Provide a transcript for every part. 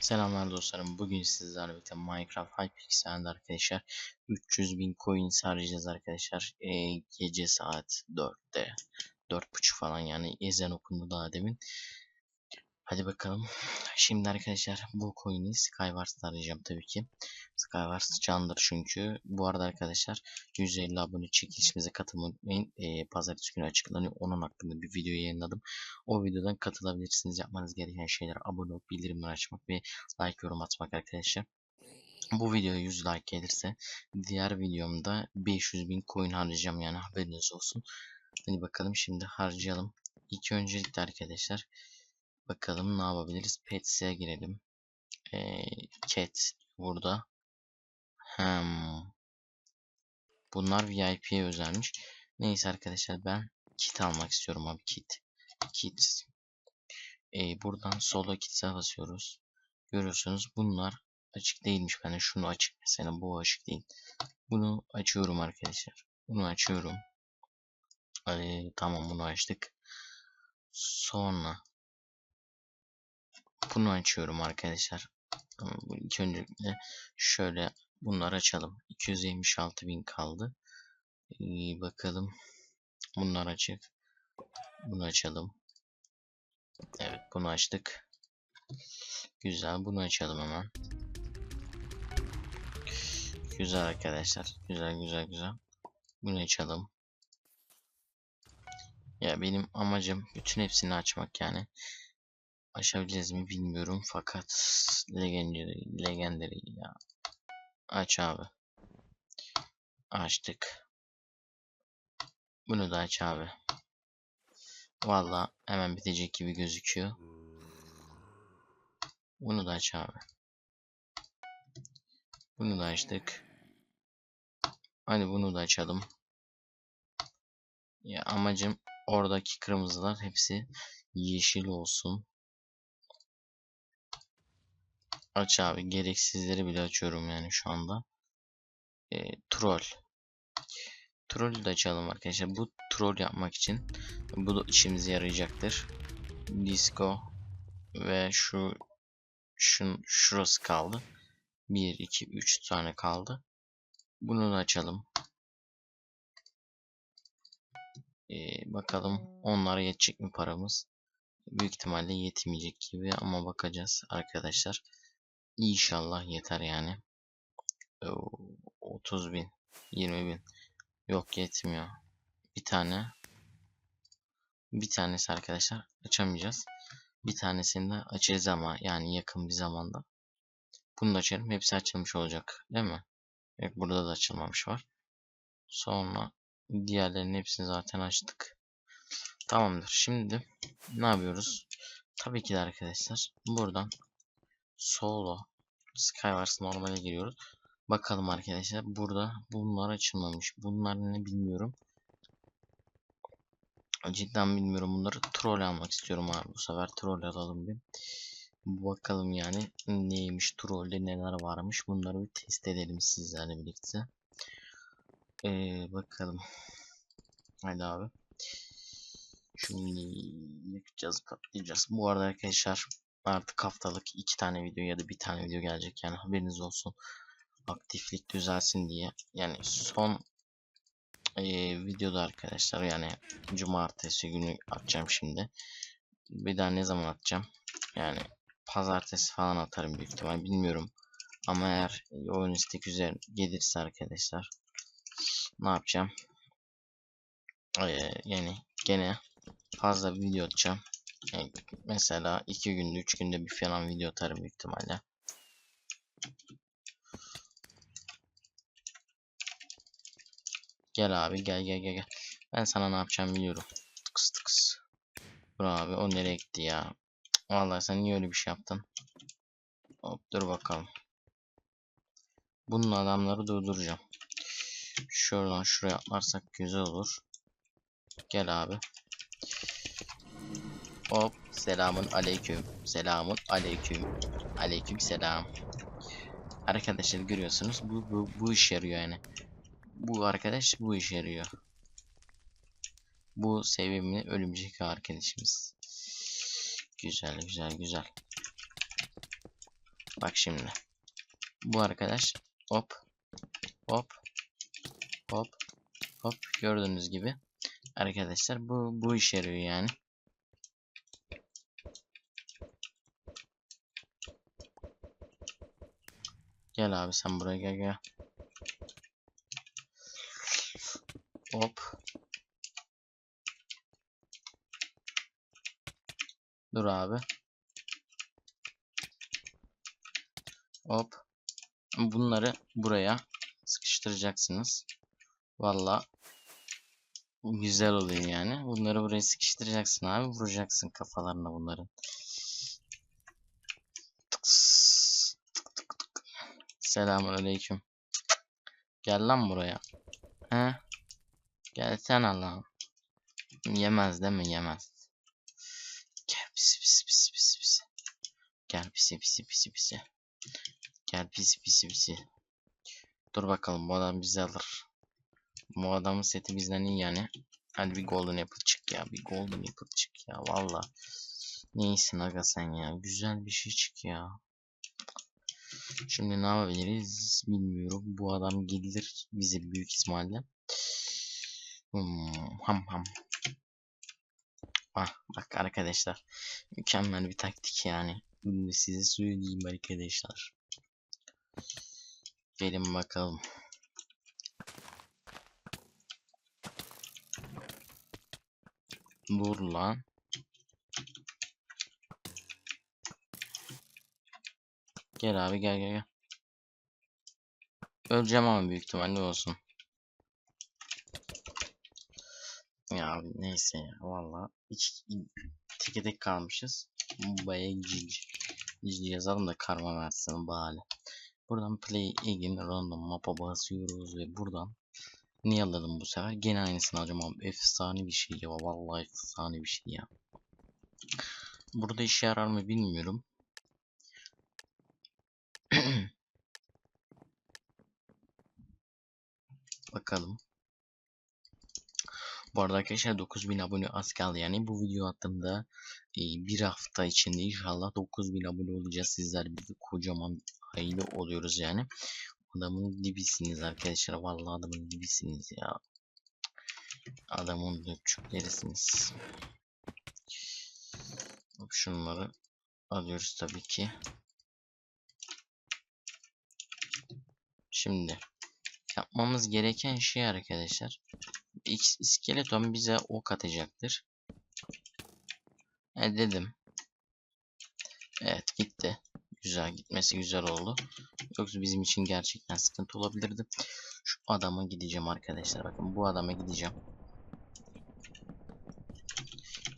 Selamlar dostlarım. Bugün sizlerle birlikte Minecraft Hypixel'de arkadaşlar 300 bin coin harcayacağız arkadaşlar. Ee, gece saat 4'te 4.30 falan yani ezan okundu daha demin. Hadi bakalım. Şimdi arkadaşlar bu coin'i Skywars'ta arayacağım tabii ki. Skywars candır çünkü. Bu arada arkadaşlar 150 abone çekilişimize katılmayı unutmayın. Ee, pazartesi günü açıklanıyor. Onun hakkında bir video yayınladım. O videodan katılabilirsiniz. Yapmanız gereken şeyler abone olup bildirimleri açmak ve like yorum atmak arkadaşlar. Bu videoya 100 like gelirse diğer videomda 500 bin coin harcayacağım yani haberiniz olsun. Hadi bakalım şimdi harcayalım. İlk öncelikle arkadaşlar bakalım ne yapabiliriz. Pets'e girelim. Ee, burada. Hmm. Bunlar VIP'ye özelmiş. Neyse arkadaşlar ben kit almak istiyorum abi kit. Kit. Ee, buradan solo kit'e basıyoruz. Görüyorsunuz bunlar açık değilmiş. Ben de şunu açık mesela bu açık değil. Bunu açıyorum arkadaşlar. Bunu açıyorum. Ee, tamam bunu açtık. Sonra bunu açıyorum arkadaşlar. Bu ilk öncelikle şöyle bunları açalım. 276 bin kaldı. Ee, bakalım. Bunlar açık. Bunu açalım. Evet bunu açtık. Güzel bunu açalım hemen. Güzel arkadaşlar. Güzel güzel güzel. Bunu açalım. Ya benim amacım bütün hepsini açmak yani. Açabileceğiz mi bilmiyorum fakat legendary, legendary ya. Aç abi. Açtık. Bunu da aç abi. Valla hemen bitecek gibi gözüküyor. Bunu da aç abi. Bunu da açtık. Hadi bunu da açalım. Ya amacım oradaki kırmızılar hepsi yeşil olsun. Aç abi. Gereksizleri bile açıyorum yani şu anda. E, troll. Trollü de açalım arkadaşlar. Bu troll yapmak için bu da işimize yarayacaktır. Disco ve şu şun şurası kaldı. 1 2 3 tane kaldı. Bunu da açalım. Ee, bakalım onlara yetecek mi paramız? Büyük ihtimalle yetmeyecek gibi ama bakacağız arkadaşlar. İnşallah yeter yani. 30 bin 20 bin yok yetmiyor. Bir tane bir tanesi arkadaşlar açamayacağız. Bir tanesini de açacağız ama yani yakın bir zamanda. Bunu da açarım. Hepsi açılmış olacak. Değil mi? Evet, burada da açılmamış var. Sonra diğerlerinin hepsini zaten açtık. Tamamdır. Şimdi ne yapıyoruz? Tabii ki de arkadaşlar buradan solo Skywars normale giriyoruz. Bakalım arkadaşlar burada bunlar açılmamış. Bunlar ne bilmiyorum. Cidden bilmiyorum bunları troll almak istiyorum abi. Bu sefer troll alalım bir. Bakalım yani neymiş trollde neler varmış. Bunları bir test edelim sizlerle birlikte. Ee, bakalım. Haydi abi. Şimdi yakacağız patlayacağız. Bu arada arkadaşlar artık haftalık iki tane video ya da bir tane video gelecek yani haberiniz olsun. Aktiflik düzelsin diye. Yani son e, videoda arkadaşlar yani cumartesi günü atacağım şimdi. Bir daha ne zaman atacağım? Yani pazartesi falan atarım büyük ihtimal bilmiyorum. Ama eğer oyun istek üzerine gelirse arkadaşlar ne yapacağım? Ee, yani gene fazla video atacağım. Mesela iki günde üç günde bir falan video atarım büyük ihtimalle. Gel abi gel gel gel gel. Ben sana ne yapacağım biliyorum. Tıkıs tıkıs. Dur abi o nereye gitti ya. Vallahi sen niye öyle bir şey yaptın? Hop dur bakalım. Bunun adamları durduracağım. Şuradan şuraya atlarsak güzel olur. Gel abi. Hop selamun aleyküm. Selamun aleyküm. Aleyküm selam. Arkadaşlar görüyorsunuz bu, bu, bu iş yarıyor yani. Bu arkadaş bu iş yarıyor. Bu sevimli ölümcek arkadaşımız. Güzel güzel güzel. Bak şimdi. Bu arkadaş hop hop hop hop gördüğünüz gibi arkadaşlar bu bu işe yarıyor yani. Gel abi sen buraya gel gel. Hop. Dur abi. Hop. Bunları buraya sıkıştıracaksınız. Valla güzel oluyor yani. Bunları buraya sıkıştıracaksın abi. Vuracaksın kafalarına bunların. Selamünaleyküm. Gel lan buraya. He? Gel sen Allah'ım. Yemez değil mi? Yemez. Gel pisi pisi pisi pisi pisi. Gel pisi pisi pisi pisi. Gel pisi pisi pisi. Dur bakalım bu adam bizi alır. Bu adamın seti bizden iyi yani. Hadi bir golden apple çık ya. Bir golden apple çık ya. Valla. Neysin aga sen ya. Güzel bir şey çık ya. Şimdi ne yapabiliriz bilmiyorum. Bu adam gelir bize büyük ihtimalle. Hmm, ham ham. Ah bak arkadaşlar. Mükemmel bir taktik yani. Bunu size söyleyeyim arkadaşlar. Gelin bakalım. Dur lan. Gel abi gel gel gel. Öleceğim ama büyük ihtimalle olsun. Ya abi neyse ya valla hiç teke tek kalmışız. Baya cici. Cici yazalım da karma versin bari. Buradan play again random map'a basıyoruz ve buradan niye alalım bu sefer? Gene aynısını alacağım abi. Efsane bir şey ya. Vallahi efsane bir şey ya. Burada işe yarar mı bilmiyorum. Bakalım. Bu arada arkadaşlar 9000 abone az kaldı. Yani bu video attığımda e, bir hafta içinde inşallah 9000 abone olacağız. Sizler bizi kocaman hayırlı oluyoruz yani. Adamın dibisiniz arkadaşlar. Vallahi adamın dibisiniz ya. Adamın döpçüklerisiniz şunları alıyoruz tabii ki. Şimdi yapmamız gereken şey arkadaşlar X iskeleton bize ok atacaktır. E dedim. Evet gitti. Güzel gitmesi güzel oldu. Yoksa bizim için gerçekten sıkıntı olabilirdi. Şu adama gideceğim arkadaşlar. Bakın bu adama gideceğim.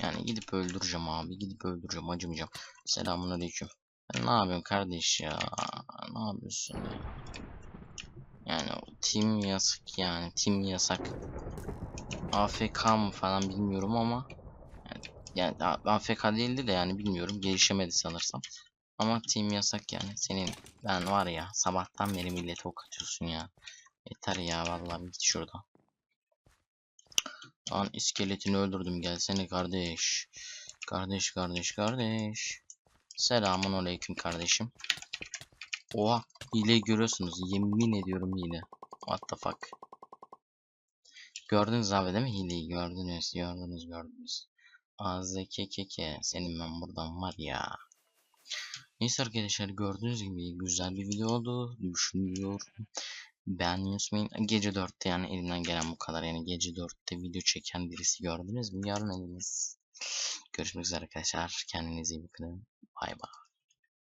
Yani gidip öldüreceğim abi. Gidip öldüreceğim. Acımayacağım. Selamun aleyküm. Ne yapıyorsun kardeş ya? Ne yapıyorsun ya? Yani team yasak yani. Team yasak. AFK mı falan bilmiyorum ama yani, yani AFK değildi de yani bilmiyorum gelişemedi sanırsam. Ama team yasak yani. Senin ben var ya sabahtan beri millete ok atıyorsun ya. Yeter ya vallahi git şuradan. Lan iskeletini öldürdüm gelsene kardeş. Kardeş kardeş kardeş. Selamun aleyküm kardeşim oha hileyi görüyorsunuz yemin ediyorum hile what the fuck Gördünüz abi değil mi hileyi? Gördünüz, gördünüz, gördünüz. AZKKK senin ben buradan var ya. Neyse arkadaşlar gördüğünüz gibi güzel bir video oldu. Düşünüyorum. Beğenmeyi unutmayın. Gece 4'te yani elimden gelen bu kadar. Yani gece 4'te video çeken birisi gördünüz mü? Görmediniz. Görüşmek üzere arkadaşlar. Kendinize iyi bakın. Bay bay.